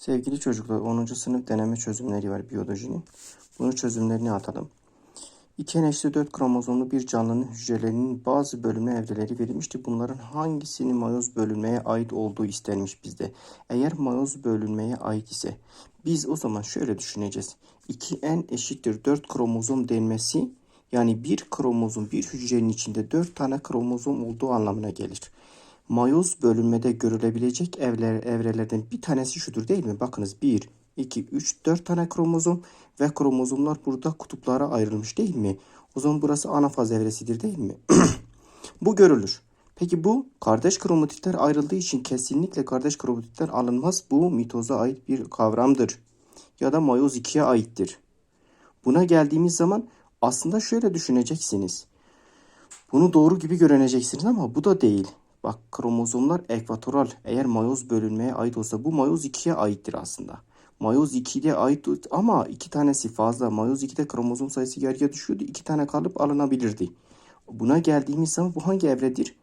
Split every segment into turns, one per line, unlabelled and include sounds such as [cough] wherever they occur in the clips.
Sevgili çocuklar 10. sınıf deneme çözümleri var biyolojinin. Bunun çözümlerini atalım. 2 eşli 4 kromozomlu bir canlının hücrelerinin bazı bölünme evreleri verilmişti. Bunların hangisinin mayoz bölünmeye ait olduğu istenmiş bizde. Eğer mayoz bölünmeye ait ise biz o zaman şöyle düşüneceğiz. 2n eşittir 4 kromozom denmesi yani bir kromozom bir hücrenin içinde 4 tane kromozom olduğu anlamına gelir. Mayoz bölünmede görülebilecek evler, evrelerden bir tanesi şudur değil mi? Bakınız 1, 2, 3, 4 tane kromozom ve kromozomlar burada kutuplara ayrılmış değil mi? O zaman burası anafaz evresidir değil mi? [clears throat] bu görülür. Peki bu kardeş kromatitler ayrıldığı için kesinlikle kardeş kromatitler alınmaz. Bu mitoza ait bir kavramdır. Ya da mayoz 2'ye aittir. Buna geldiğimiz zaman aslında şöyle düşüneceksiniz. Bunu doğru gibi görüneceksiniz ama bu da değil. Bak kromozomlar ekvatoral. Eğer mayoz bölünmeye ait olsa bu mayoz 2'ye aittir aslında. Mayoz 2'de ait ama iki tanesi fazla. Mayoz 2'de kromozom sayısı yarıya düşüyordu. iki tane kalıp alınabilirdi. Buna geldiğimiz zaman bu hangi evredir?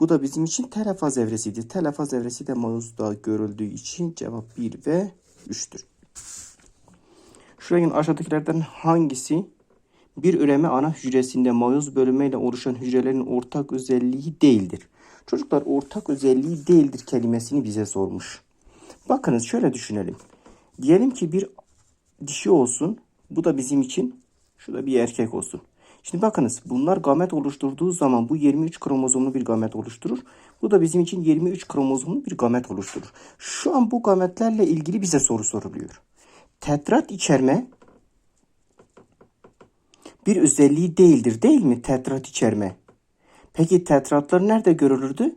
Bu da bizim için telefaz evresidir. Telefaz evresi de mayozda görüldüğü için cevap 1 ve 3'tür. Şurayın aşağıdakilerden hangisi bir üreme ana hücresinde mayoz bölünmeyle oluşan hücrelerin ortak özelliği değildir? Çocuklar ortak özelliği değildir kelimesini bize sormuş. Bakınız şöyle düşünelim. Diyelim ki bir dişi olsun. Bu da bizim için şurada bir erkek olsun. Şimdi bakınız bunlar gamet oluşturduğu zaman bu 23 kromozomlu bir gamet oluşturur. Bu da bizim için 23 kromozomlu bir gamet oluşturur. Şu an bu gametlerle ilgili bize soru soruluyor. Tetrat içerme bir özelliği değildir değil mi tetrat içerme? Peki tetratlar nerede görülürdü?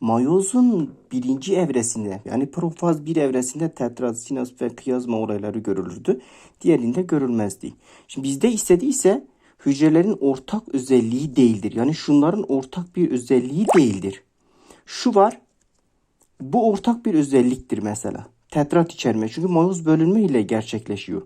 Mayozun birinci evresinde yani profaz bir evresinde tetrat, sinas ve kıyazma olayları görülürdü. Diğerinde görülmezdi. Şimdi bizde istediyse hücrelerin ortak özelliği değildir. Yani şunların ortak bir özelliği değildir. Şu var. Bu ortak bir özelliktir mesela. Tetrat içerme. Çünkü mayoz bölünme ile gerçekleşiyor.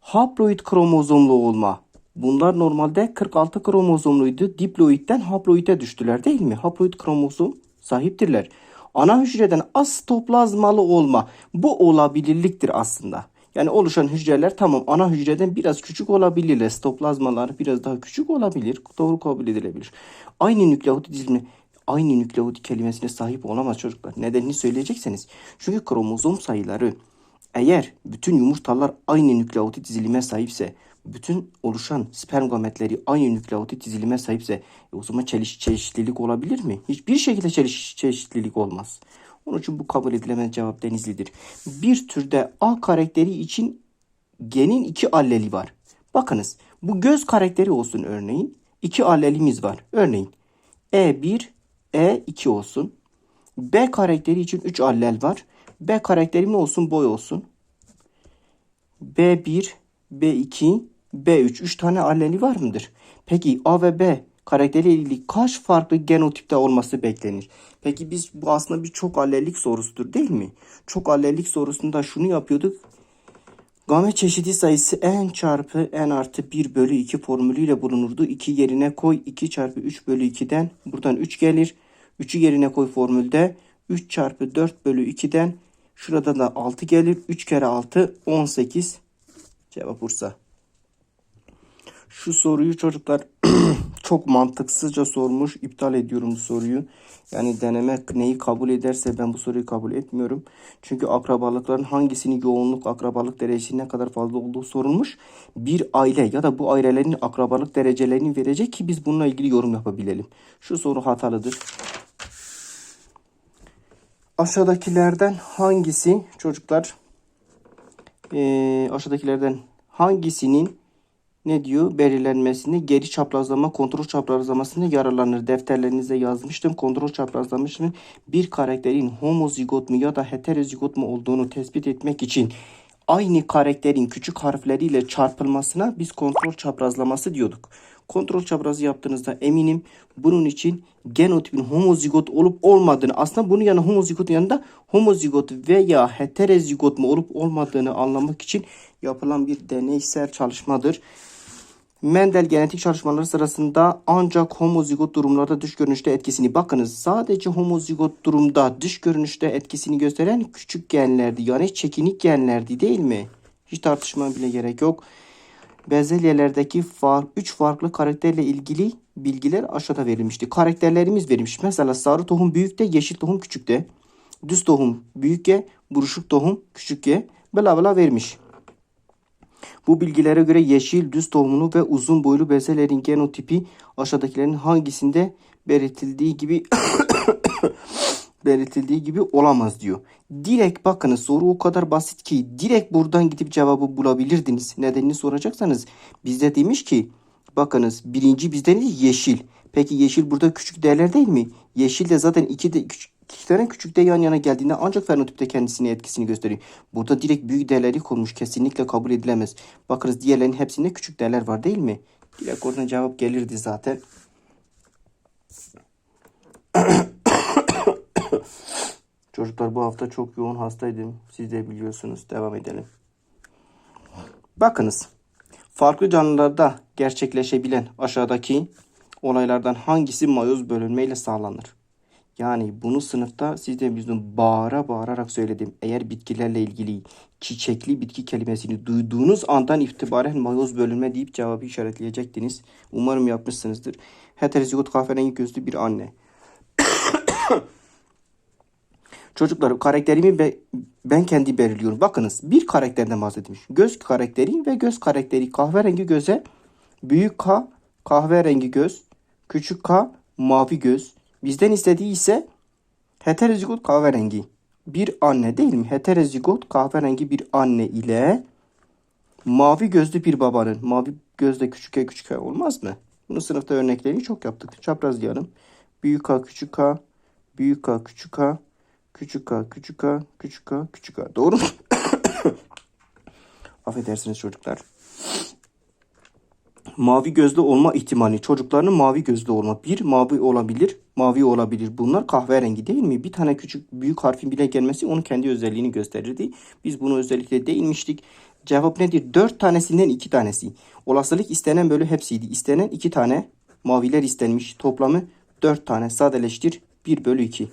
Haploid kromozomlu olma. Bunlar normalde 46 kromozomluydu. Diploidden haploide düştüler değil mi? Haploid kromozom sahiptirler. Ana hücreden asitoplazmalı olma. Bu olabilirliktir aslında. Yani oluşan hücreler tamam ana hücreden biraz küçük olabilir. Sitoplazmalar biraz daha küçük olabilir. Doğru kabul edilebilir. Aynı nükleotit dizilimi aynı nükleotit kelimesine sahip olamaz çocuklar. Nedenini söyleyecekseniz. Çünkü kromozom sayıları eğer bütün yumurtalar aynı nükleotit dizilime sahipse, bütün oluşan sperm gametleri aynı nükleotit dizilime sahipse e o zaman çeliş çeşitlilik olabilir mi? Hiçbir şekilde çeliş çeşitlilik olmaz. Onun için bu kabul edilemez cevap denizlidir. Bir türde A karakteri için genin iki alleli var. Bakınız bu göz karakteri olsun örneğin. iki allelimiz var. Örneğin E1, E2 olsun. B karakteri için 3 allel var. B karakterim ne olsun? Boy olsun. B1, B2, B3. 3 tane alleli var mıdır? Peki A ve B karakteriyle ilgili kaç farklı genotipte olması beklenir? Peki biz bu aslında bir çok allellik sorusudur değil mi? Çok allellik sorusunda şunu yapıyorduk. Gamet çeşidi sayısı n çarpı n artı 1 bölü 2 formülüyle bulunurdu. 2 yerine koy 2 çarpı 3 bölü 2'den buradan 3 gelir. 3'ü yerine koy formülde 3 çarpı 4 bölü 2'den şurada da 6 gelir. 3 kere 6 18 cevap Bursa. Şu soruyu çocuklar [clears throat] çok mantıksızca sormuş. İptal ediyorum bu soruyu. Yani deneme neyi kabul ederse ben bu soruyu kabul etmiyorum. Çünkü akrabalıkların hangisinin yoğunluk akrabalık derecesi ne kadar fazla olduğu sorulmuş. Bir aile ya da bu ailelerin akrabalık derecelerini verecek ki biz bununla ilgili yorum yapabilelim. Şu soru hatalıdır. Aşağıdakilerden hangisi çocuklar ee, aşağıdakilerden hangisinin ne diyor? Belirlenmesinde geri çaprazlama, kontrol çaprazlamasında yararlanır. Defterlerinize yazmıştım. Kontrol çaprazlamasının bir karakterin homozigot mu ya da heterozigot mu olduğunu tespit etmek için aynı karakterin küçük harfleriyle çarpılmasına biz kontrol çaprazlaması diyorduk. Kontrol çaprazı yaptığınızda eminim bunun için genotipin homozigot olup olmadığını aslında bunun yanında homozigot yanında homozigot veya heterozigot mu olup olmadığını anlamak için yapılan bir deneysel çalışmadır. Mendel genetik çalışmaları sırasında ancak homozigot durumlarda dış görünüşte etkisini bakınız sadece homozigot durumda dış görünüşte etkisini gösteren küçük genlerdi yani çekinik genlerdi değil mi? Hiç tartışma bile gerek yok. Bezelyelerdeki far, üç farklı karakterle ilgili bilgiler aşağıda verilmişti. Karakterlerimiz verilmiş. Mesela sarı tohum büyükte, yeşil tohum küçükte. Düz tohum büyükke, buruşuk tohum küçükke. Bla bla vermiş. Bu bilgilere göre yeşil düz tohumunu ve uzun boylu bezelerin genotipi aşağıdakilerin hangisinde belirtildiği gibi [coughs] [coughs] belirtildiği gibi olamaz diyor. Direkt bakınız soru o kadar basit ki direkt buradan gidip cevabı bulabilirdiniz. Nedenini soracaksanız bizde demiş ki bakınız birinci bizde ne? Yeşil. Peki yeşil burada küçük değerler değil mi? Yeşil de zaten iki de küçük, iki tane küçük de yan yana geldiğinde ancak fenotipte kendisini etkisini gösteriyor. Burada direkt büyük değerleri konmuş. Kesinlikle kabul edilemez. Bakınız diğerlerinin hepsinde küçük değerler var değil mi? Direkt oradan cevap gelirdi zaten. [clears throat] Çocuklar bu hafta çok yoğun hastaydım. Siz de biliyorsunuz. Devam edelim. Bakınız. Farklı canlılarda gerçekleşebilen aşağıdaki olaylardan hangisi mayoz bölünmeyle sağlanır? Yani bunu sınıfta siz de bizim bağıra bağırarak söyledim. Eğer bitkilerle ilgili çiçekli bitki kelimesini duyduğunuz andan itibaren mayoz bölünme deyip cevabı işaretleyecektiniz. Umarım yapmışsınızdır. Heterozigot kahverengi gözlü bir anne. [coughs] Çocuklar karakterimi be- ben kendi belirliyorum. Bakınız bir karakterden bahsetmiş. Göz karakteri ve göz karakteri kahverengi göze büyük K kahverengi göz, küçük K mavi göz. Bizden istediği ise heterozigot kahverengi. Bir anne değil mi? Heterozigot kahverengi bir anne ile mavi gözlü bir babanın. Mavi gözle küçük K küçük K olmaz mı? Bunu sınıfta örneklerini çok yaptık. Çaprazlayalım. Büyük K küçük K, büyük K küçük K, Küçük k, küçük k, küçük k, küçük k. Doğru mu? [coughs] Affedersiniz çocuklar. Mavi gözlü olma ihtimali. Çocukların mavi gözlü olma. Bir mavi olabilir, mavi olabilir. Bunlar kahverengi değil mi? Bir tane küçük büyük harfin bile gelmesi onun kendi özelliğini gösterirdi. Biz bunu özellikle değinmiştik. Cevap nedir? Dört tanesinden iki tanesi. Olasılık istenen bölü hepsiydi. İstenen iki tane maviler istenmiş. Toplamı dört tane. Sadeleştir. 1 bölü 2.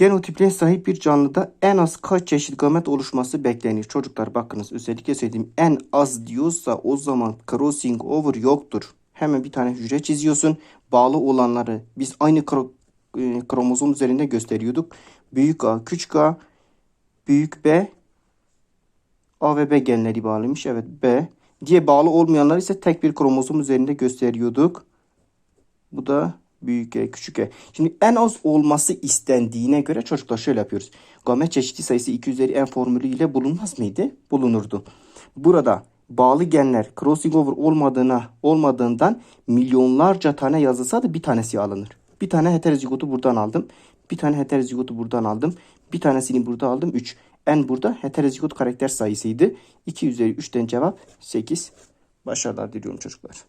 Genotiple sahip bir canlıda en az kaç çeşit gamet oluşması beklenir? Çocuklar bakınız özellikle söylediğim en az diyorsa o zaman crossing over yoktur. Hemen bir tane hücre çiziyorsun. Bağlı olanları biz aynı kro- e, kromozom üzerinde gösteriyorduk. Büyük A, küçük A, büyük B, A ve B genleri bağlıymış. Evet B. Diye bağlı olmayanlar ise tek bir kromozom üzerinde gösteriyorduk. Bu da büyük E, küçük E. Şimdi en az olması istendiğine göre çocuklar şöyle yapıyoruz. Gamet çeşidi sayısı 2 üzeri n formülü ile bulunmaz mıydı? Bulunurdu. Burada bağlı genler crossing over olmadığına olmadığından milyonlarca tane yazılsa da bir tanesi alınır. Bir tane heterozigotu buradan aldım. Bir tane heterozigotu buradan aldım. Bir tanesini burada aldım. 3. N burada heterozigot karakter sayısıydı. 2 üzeri 3'ten cevap 8. Başarılar diliyorum çocuklar.